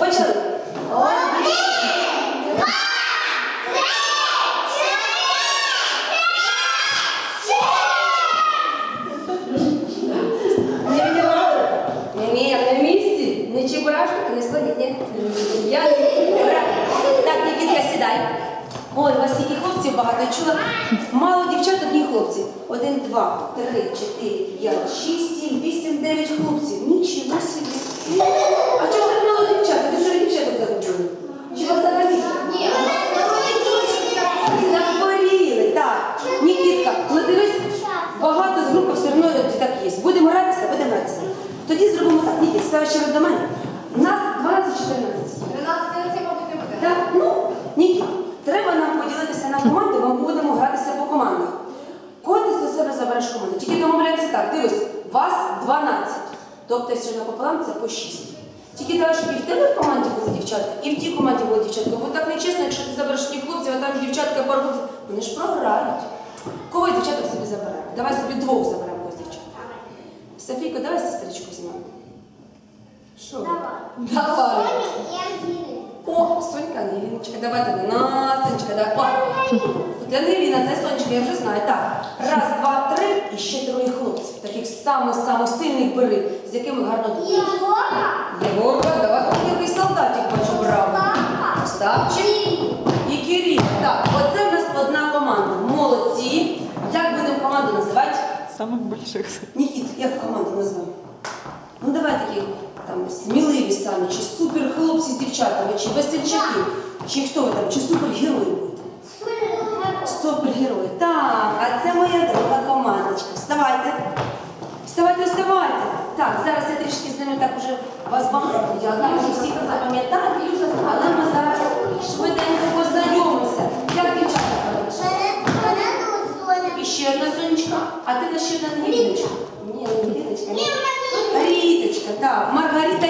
Почали. На місці. Не чебурашка, не слоні, ні. Я Так, Нікітка, сідай. Ой, вас тільки хлопців багато. Мало дівчат, одні хлопці. Один, два, три, чотири, п'ять, шість, сім, вісім, дев'ять хлопців. Нічого собі. А чого так мало дівчат? Ви що дівчаток загубили? Чи вас загубили? Захворіли, так. Нікітка, ну дивись, багато з групи все одно так є. Будемо гратися, будемо гратися. Тоді зробимо так. Нікіт, ставиш ще раз до мене. Нас 12-14. Так, ну, Нікі, треба нам поділитися на команди, ми будемо гратися по командах. Кого ти до себе забереш команду? Тільки домовляємося так, дивись, вас 12. Тобто, якщо напополам, це по 6. Тільки треба, щоб і в тебе в команді були дівчатка, і в тій команді були дівчатка. Бо так нечесно, якщо ти забереш ті хлопців, а там дівчатка пару хлопців, вони ж програють. Кого із дівчаток собі заберемо? Давай собі двох заберемо когось дівчаток. Софійко, давай сестричку візьмемо. Що? Давай. О, Сонька, Ангеліночка, давай тоді. Настенечка, давай. О, от Ангеліна, це Сонечка, я вже знаю. Так, раз, два, три і ще троє хлопців. Таких самих-самих сильних бери, з якими гарно тут. Єгорка, давай. Який солдатик бачу, браво. Ставчик і Кирил. Так, оце в нас одна команда. Молодці. Як будемо команду називати? Самых больших. Нікіт, як команду назвемо? Ну давай такі там сміливі самі, чи супер хлопці з дівчатами, чи весельчаки, чи хто ви там, чи супергерої будете? Супергерої. Так, а це моя друга командочка. Вставайте. Вставайте, вставайте. Так, зараз я трішки з ними так уже вас багато але вже всіх запам'ятати, ще одна Ріточка. Ні, не Ріточка. Ріточка, так. Маргарита